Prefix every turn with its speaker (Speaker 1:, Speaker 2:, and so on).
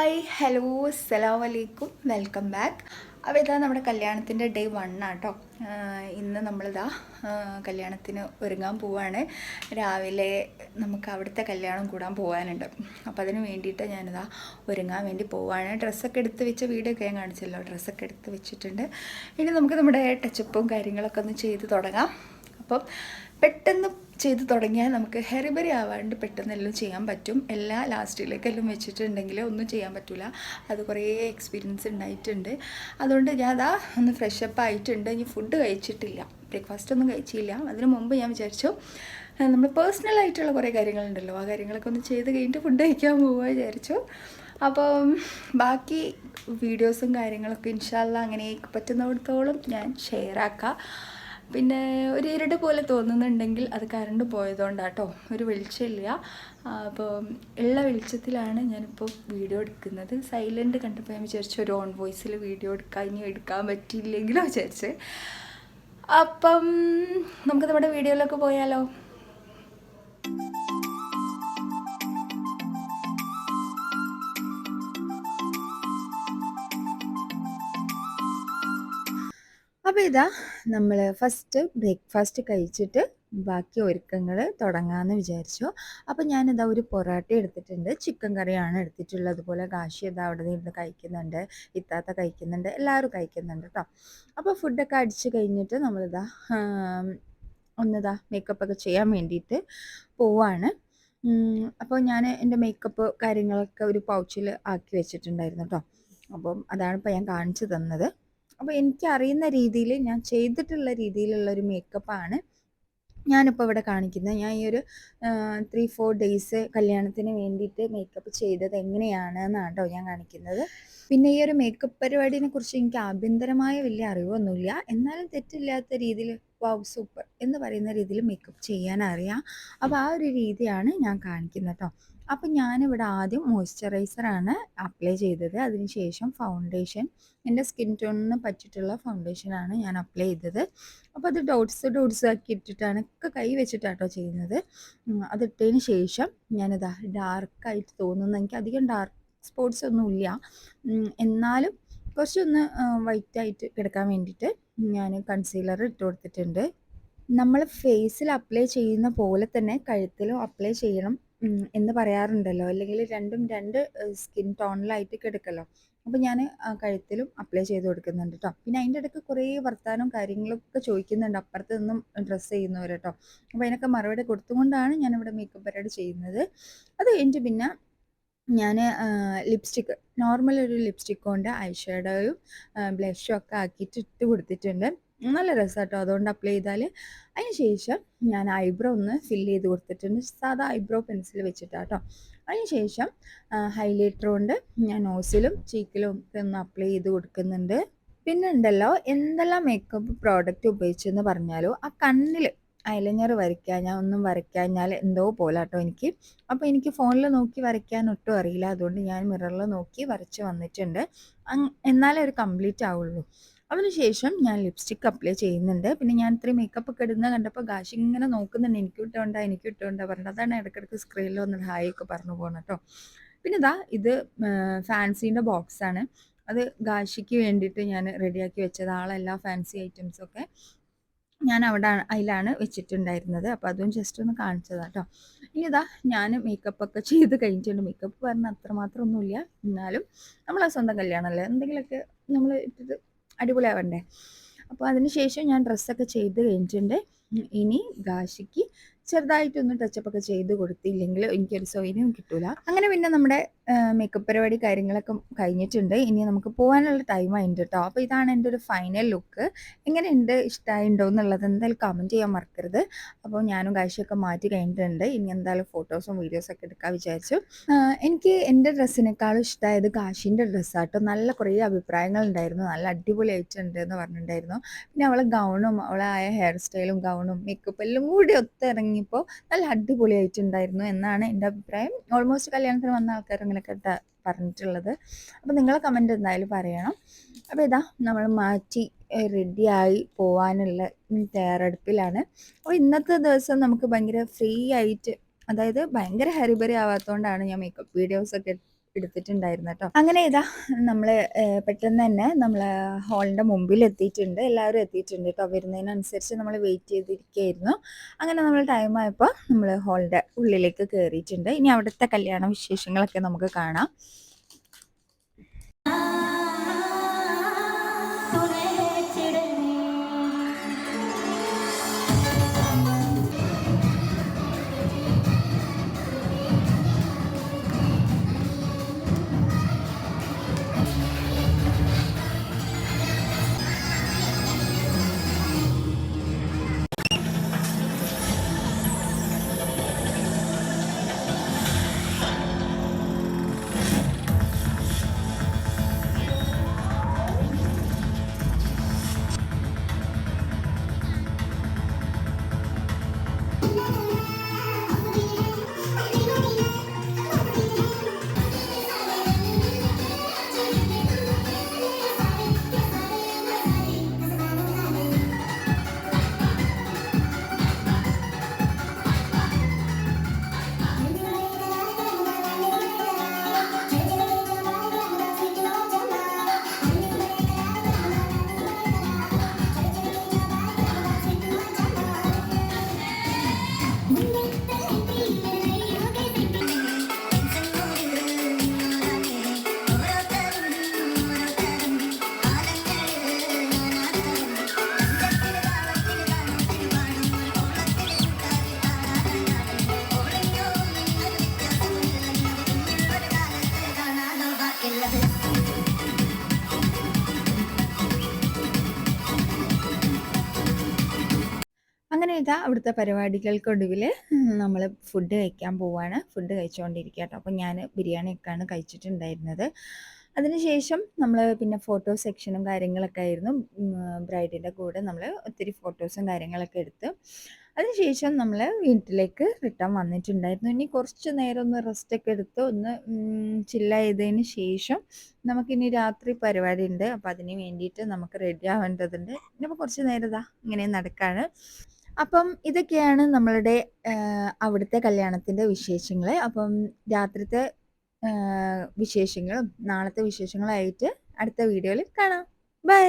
Speaker 1: Hello അസ്സലാം വലൈക്കും welcome back അപ്പോൾ ഇതാ നമ്മുടെ കല്യാണത്തിന്റെ ഡേ വൺ ആട്ടോ. ഇന്ന് നമ്മളിതാ കല്യാണത്തിന് ഒരുങ്ങാൻ പോവാണ്. രാവിലെ നമുക്ക് അവിടുത്തെ കല്യാണം കൂടാൻ പോകാനുണ്ട് അപ്പോൾ അതിന് വേണ്ടിയിട്ട് ഞാനിതാ ഒരുങ്ങാൻ വേണ്ടി പോവാണ്. ഡ്രസ്സൊക്കെ എടുത്ത് വെച്ച വീഡിയോ ഒക്കെ ഞാൻ കാണിച്ചല്ലോ. ഡ്രസ്സൊക്കെ എടുത്ത് വെച്ചിട്ടുണ്ട്. ഇനി നമുക്ക് നമ്മുടെ ടച്ചപ്പും കാര്യങ്ങളൊക്കെ ഒന്ന് ചെയ്ത് തുടങ്ങാം. അപ്പം പെട്ടെന്ന് ചെയ്ത് തുടങ്ങിയാൽ നമുക്ക് ഹെറിബറി ആവാണ്ട് പെട്ടെന്ന് എല്ലാം ചെയ്യാൻ പറ്റും. എല്ലാ ലാസ്റ്റിലേക്കെല്ലാം വെച്ചിട്ടുണ്ടെങ്കിൽ ഒന്നും ചെയ്യാൻ പറ്റില്ല അത് കുറേ എക്സ്പീരിയൻസ് ഉണ്ടായിട്ടുണ്ട്. അതുകൊണ്ട് ഞാൻ അതാ ഒന്ന് ഫ്രഷപ്പ് ആയിട്ടുണ്ട്. ഇനി ഫുഡ് കഴിച്ചിട്ടില്ല. ബ്രേക്ക്ഫാസ്റ്റ് ഒന്നും കഴിച്ചില്ല. അതിന് മുമ്പ് ഞാൻ വിചാരിച്ചു നമ്മൾ പേഴ്സണലായിട്ടുള്ള കുറേ കാര്യങ്ങളുണ്ടല്ലോ. ആ കാര്യങ്ങളൊക്കെ ഒന്ന് ചെയ്ത് കഴിഞ്ഞിട്ട് ഫുഡ് കഴിക്കാൻ പോവുക വിചാരിച്ചു. അപ്പം ബാക്കി വീഡിയോസും കാര്യങ്ങളൊക്കെ ഇൻഷാല്ല അങ്ങനെ പറ്റുന്നിടത്തോളം ഞാൻ ഷെയർ ആക്കാം. പിന്നെ ഒരു ഇരുട് പോലെ തോന്നുന്നുണ്ടെങ്കിൽ അത് കറണ്ട് പോയതുകൊണ്ടാട്ടോ ഒരു വെളിച്ചമില്ല. അപ്പോൾ ഉള്ള വെളിച്ചത്തിലാണ് ഞാനിപ്പോൾ വീഡിയോ എടുക്കുന്നത്. സൈലന്റ് കണ്ടപ്പോൾ ഞാൻ വിചാരിച്ചു ഒരു ഓൺ വോയിസിൽ വീഡിയോ എടുക്കാൻ ഇനി എടുക്കാൻ പറ്റിയില്ലെങ്കിലോ വിചാരിച്ച്. അപ്പം നമുക്ക് നമ്മുടെ വീഡിയോയിലൊക്കെ പോയാലോ? അപ്പോൾ ഇതാ നമ്മൾ ഫസ്റ്റ് ബ്രേക്ക്ഫാസ്റ്റ് കഴിച്ചിട്ട് ബാക്കി ഒരുക്കങ്ങൾ തുടങ്ങാമെന്ന് വിചാരിച്ചു. അപ്പോൾ ഞാനിതാ ഒരു പൊറോട്ട എടുത്തിട്ടുണ്ട്. ചിക്കൻ കറിയാണ് എടുത്തിട്ടുള്ളത്. അതുപോലെ കാശി ഇതാ അവിടെ നിന്ന് കഴിക്കുന്നുണ്ട്. ഇത്താത്ത കഴിക്കുന്നുണ്ട്. എല്ലാവരും കഴിക്കുന്നുണ്ട് കേട്ടോ അപ്പോൾ ഫുഡൊക്കെ അടിച്ച് കഴിഞ്ഞിട്ട് നമ്മളിതാ ഒന്നിതാ മേക്കപ്പ് ഒക്കെ ചെയ്യാൻ വേണ്ടിയിട്ട് പോവാണ്. അപ്പോൾ ഞാൻ എന്റെ മേക്കപ്പ് കാര്യങ്ങളൊക്കെ ഒരു പൗച്ചിൽ ആക്കി വെച്ചിട്ടുണ്ടായിരുന്നു കേട്ടോ അപ്പം അതാണ് ഇപ്പോൾ ഞാൻ കാണിച്ചു തന്നത്. അപ്പോൾ എനിക്കറിയുന്ന രീതിയിൽ ഞാൻ ചെയ്തിട്ടുള്ള രീതിയിലുള്ള ഒരു മേക്കപ്പാണ് ഞാനിപ്പോൾ ഇവിടെ കാണിക്കുന്നത്. ഞാൻ ഈ ഒരു ത്രീ ഫോർ ഡേയ്സ് കല്യാണത്തിന് വേണ്ടിയിട്ട് മേക്കപ്പ് ചെയ്തത് എങ്ങനെയാണ് എന്നാണ് കേട്ടോ ഞാൻ കാണിക്കുന്നത്. പിന്നെ ഈ ഒരു മേക്കപ്പ് പരിപാടിനെ കുറിച്ച് എനിക്ക് ആഭ്യന്തരമായ വലിയ അറിവൊന്നുമില്ല. എന്നാലും തെറ്റില്ലാത്ത രീതിയിൽ വൗ സൂപ്പർ എന്ന് പറയുന്ന രീതിയിൽ മേക്കപ്പ് ചെയ്യാൻ അറിയാം അപ്പോൾ ആ ഒരു രീതിയാണ് ഞാൻ കാണിക്കുന്നത് കേട്ടോ അപ്പം ഞാനിവിടെ ആദ്യം മോയ്സ്ചറൈസറാണ് അപ്ലൈ ചെയ്തത്. അതിനുശേഷം ഫൗണ്ടേഷൻ എന്റെ സ്കിൻ ടോണിന് പറ്റിയിട്ടുള്ള ഫൗണ്ടേഷനാണ് ഞാൻ അപ്ലൈ ചെയ്തത്. അപ്പോൾ അത് ഡോട്ട്സ് ഡോട്ട്സ് ആക്കി ഇട്ടിട്ടാണ് ഒക്കെ കൈ വെച്ചിട്ടാട്ടോ ചെയ്യുന്നത്. അതിട്ടതിന് ശേഷം ഞാനിതാ ഡാർക്കായിട്ട് തോന്നുന്നു. എനിക്ക് അധികം ഡാർക്ക് സ്പോട്ട്സ് ഒന്നുമില്ല എന്നാലും കുറച്ചൊന്ന് വൈറ്റായിട്ട് കിടക്കാൻ വേണ്ടിയിട്ട് ഞാൻ കൺസീലർ ഇട്ട് കൊടുത്തിട്ടുണ്ട്. നമ്മൾ ഫേസിൽ അപ്ലൈ ചെയ്യുന്ന പോലെ തന്നെ കഴുത്തിലും അപ്ലൈ ചെയ്യണം എന്ന് പറയാറുണ്ടല്ലോ. അല്ലെങ്കിൽ രണ്ടും രണ്ട് സ്കിൻ ടോണിലായിട്ട് കിടക്കല്ലോ. അപ്പോൾ ഞാൻ കഴുത്തിലും അപ്ലൈ ചെയ്ത് കൊടുക്കുന്നുണ്ട് കേട്ടോ പിന്നെ അതിന്റെ ഇടയ്ക്ക് കുറേ വർത്തമാനം കാര്യങ്ങളൊക്കെ ചോദിക്കുന്നുണ്ട്. അപ്പുറത്ത് നിന്നും ഡ്രസ്സ് ചെയ്യുന്നവർ കേട്ടോ അപ്പോൾ അതിനൊക്കെ മറുപടി കൊടുത്തുകൊണ്ടാണ് ഞാനിവിടെ മേക്കപ്പ് പരിപാടി ചെയ്യുന്നത്. അത് കഴിഞ്ഞിട്ട് പിന്നെ ഞാൻ ലിപ്സ്റ്റിക്ക് നോർമൽ ഒരു ലിപ്സ്റ്റിക് കൊണ്ട് ഐഷാഡോയും ഷാഡോയും ബ്ലഷും ഒക്കെ ആക്കിയിട്ട് ഇട്ട് കൊടുത്തിട്ടുണ്ട്. നല്ല രസമാട്ടോ അതുകൊണ്ട് അപ്ലൈ ചെയ്താൽ അതിന് ശേഷം ഞാൻ ഐബ്രോ ഒന്ന് ഫില്ല് ചെയ്ത് കൊടുത്തിട്ടുണ്ട്. സാധാ ഐബ്രോ പെൻസിൽ വെച്ചിട്ടാട്ടോ. അതിന് ശേഷം ഹൈലൈറ്റർ കൊണ്ട് ഞാൻ നോസിലും ചീക്കിലും ഒക്കെ ഒന്ന് അപ്ലൈ ചെയ്ത് കൊടുക്കുന്നുണ്ട്. പിന്നെ ഉണ്ടല്ലോ എന്തെല്ലാം മേക്കപ്പ് പ്രോഡക്റ്റ് ഉപയോഗിച്ചെന്ന് പറഞ്ഞാലോ ആ കണ്ണിൽ ഐലൈനർ ഞാൻ ഒന്നും വരയ്ക്കാഞ്ഞാൽ എന്തോ പോലെ കേട്ടോ എനിക്ക്. അപ്പോൾ എനിക്ക് ഫോണിൽ നോക്കി വരയ്ക്കാൻ ഒട്ടും അറിയില്ല. അതുകൊണ്ട് ഞാൻ മിററിൽ നോക്കി വരച്ച് വന്നിട്ടുണ്ട്. എന്നാലേ ഒരു കംപ്ലീറ്റ് ആവുള്ളൂ. അതിനുശേഷം ഞാൻ ലിപ്സ്റ്റിക് അപ്ലൈ ചെയ്യുന്നുണ്ട്. പിന്നെ ഞാൻ ഇത്രയും മേക്കപ്പ് ഒക്കെ ഇടുന്ന കണ്ടപ്പോൾ ഗാശി ഇങ്ങനെ നോക്കുന്നുണ്ട്. എനിക്ക് ഇട്ടുകൊണ്ടാ എനിക്ക് ഇട്ടുകൊണ്ടാ പറഞ്ഞത്. അതാണ് ഇടയ്ക്കിടയ്ക്ക് സ്ക്രീനിൽ വന്ന് ഹായ് ഒക്കെ പറഞ്ഞു പോകണം കേട്ടോ. പിന്നെ ഇതാ ഇത് ഫാൻസീന്റെ ബോക്സാണ് അത് ഗാശിക്ക് വേണ്ടിയിട്ട് ഞാൻ റെഡിയാക്കി വെച്ചത്. ആളെല്ലാ ഫാൻസി ഐറ്റംസൊക്കെ ഞാൻ അവിടെ അതിലാണ് വെച്ചിട്ടുണ്ടായിരുന്നത്. അപ്പോൾ അതും ജസ്റ്റ് ഒന്ന് കാണിച്ചതാണ് കേട്ടോ. ഇനി ഇതാ ഞാൻ മേക്കപ്പ് ഒക്കെ ചെയ്ത് കഴിഞ്ഞിട്ടുണ്ട്. മേക്കപ്പ് പറഞ്ഞാൽ അത്രമാത്രം ഒന്നുമില്ല എന്നാലും നമ്മളെ സ്വന്തം കല്യാണമല്ലേ എന്തെങ്കിലുമൊക്കെ നമ്മൾ ഇട്ടിട്ട് അടിപൊളിയാവണ്ടേ. അപ്പോൾ അതിന് ശേഷം ഞാൻ ഡ്രസ്സൊക്കെ ചെയ്ത് കഴിഞ്ഞിട്ടുണ്ട്. ഇനി ഗാഷിക്ക് ചെറുതായിട്ടൊന്ന് ടച്ചപ്പൊക്കെ ചെയ്ത് കൊടുത്തില്ലെങ്കിൽ എനിക്കൊരു സൗകര്യം കിട്ടൂല. അങ്ങനെ പിന്നെ നമ്മുടെ മേക്കപ്പ് പരിപാടി കാര്യങ്ങളൊക്കെ കഴിഞ്ഞിട്ടുണ്ട്. ഇനി നമുക്ക് പോകാനുള്ള ടൈം ആയിട്ടുണ്ട് കേട്ടോ അപ്പോൾ ഇതാണ് എന്റെ ഒരു ഫൈനൽ ലുക്ക് എങ്ങനെയുണ്ട്? ഇഷ്ടമായിട്ടുണ്ടോ എന്നുള്ളത് എന്തായാലും കമന്റ് ചെയ്യാൻ മറക്കരുത്. അപ്പോൾ ഞാനും കാഴ്ചയൊക്കെ മാറ്റി കഴിഞ്ഞിട്ടുണ്ട്. ഇനി എന്തായാലും ഫോട്ടോസും വീഡിയോസൊക്കെ എടുക്കാൻ വിചാരിച്ചു. എനിക്ക് എന്റെ ഡ്രസ്സിനേക്കാളും ഇഷ്ടമായത് കാശിന്റെ ഡ്രസ്സാട്ടോ നല്ല കുറേ അഭിപ്രായങ്ങൾ ഉണ്ടായിരുന്നു നല്ല അടിപൊളിയായിട്ടുണ്ട് എന്ന് പറഞ്ഞിട്ടുണ്ടായിരുന്നു. പിന്നെ അവളെ ഗൗണും അവളെ ആയ ഹെയർ സ്റ്റൈലും ഗൗണും മേക്കപ്പ് എല്ലാം കൂടി ഒത്തിറങ്ങിയപ്പോൾ നല്ല അടിപൊളിയായിട്ടുണ്ടായിരുന്നു എന്നാണ് എന്റെ അഭിപ്രായം. ഓൾമോസ്റ്റ് കല്യാണത്തിന് വന്ന ആൾക്കാർ അങ്ങനെയൊക്കെ പറഞ്ഞിട്ടുള്ളത്. അപ്പോൾ നിങ്ങൾ കമന്റ് എന്തായാലും പറയണം. അപ്പോൾ ഇതാ നമ്മൾ മാറ്റി റെഡിയായി പോവാനുള്ള തയ്യാറെടുപ്പിലാണ്. അപ്പോൾ ഇന്നത്തെ ദിവസം നമുക്ക് ഭയങ്കര ഫ്രീ ആയിട്ട് അതായത് ഭയങ്കര ഹരിബരി ആവാത്തതുകൊണ്ടാണ് ഞാൻ മേക്കപ്പ് വീഡിയോസൊക്കെ എടുത്തിട്ടുണ്ടായിരുന്നു കേട്ടോ അങ്ങനെ ഇതാ നമ്മൾ പെട്ടെന്ന് തന്നെ നമ്മൾ ഹാളിന്റെ മുമ്പിൽ എത്തിയിട്ടുണ്ട്. എല്ലാവരും എത്തിയിട്ടുണ്ട് കേട്ടോ. വരുന്നതിനനുസരിച്ച് നമ്മൾ വെയിറ്റ് ചെയ്തിരിക്കുകയായിരുന്നു അങ്ങനെ നമ്മൾ ടൈം ആയപ്പോൾ നമ്മൾ ഹാളിന്റെ ഉള്ളിലേക്ക് കയറിയിട്ടുണ്ട് ഇനി അവിടുത്തെ കല്യാണ വിശേഷങ്ങളൊക്കെ നമുക്ക് കാണാം. അങ്ങനെ ഇതാ അവിടുത്തെ പരിപാടികൾക്കൊടുവിൽ നമ്മൾ ഫുഡ് കഴിക്കാൻ പോവാണ്. ഫുഡ് കഴിച്ചുകൊണ്ടിരിക്കുക കേട്ടോ അപ്പോൾ ഞാൻ ബിരിയാണിയൊക്കെയാണ് കഴിച്ചിട്ടുണ്ടായിരുന്നത്. അതിനുശേഷം നമ്മൾ പിന്നെ ഫോട്ടോ സെക്ഷനും കാര്യങ്ങളൊക്കെ ആയിരുന്നു. ബ്രൈഡിന്റെ കൂടെ നമ്മൾ ഒത്തിരി ഫോട്ടോസും കാര്യങ്ങളൊക്കെ എടുത്ത് അതിനുശേഷം നമ്മൾ വീട്ടിലേക്ക് റിട്ടേൺ വന്നിട്ടുണ്ടായിരുന്നു. ഇനി കുറച്ച് നേരം ഒന്ന് റെസ്റ്റ് ഒക്കെ എടുത്ത് ഒന്ന് ചില്ല ചെയ്തതിന് ശേഷം നമുക്കിനി രാത്രി പരിപാടി ഉണ്ട് അപ്പോൾ അതിന് വേണ്ടിയിട്ട് നമുക്ക് റെഡി ആവേണ്ടതുണ്ട്. ഇനിയിപ്പോൾ കുറച്ച് നേരം ഇതാ ഇങ്ങനെ നടക്കാണ്. അപ്പം ഇതൊക്കെയാണ് നമ്മളുടെ അവിടുത്തെ കല്യാണത്തിന്റെ വിശേഷങ്ങൾ അപ്പം രാത്രിത്തെ വിശേഷങ്ങളും നാളത്തെ വിശേഷങ്ങളായിട്ട് അടുത്ത വീഡിയോയിൽ കാണാം. ബൈ.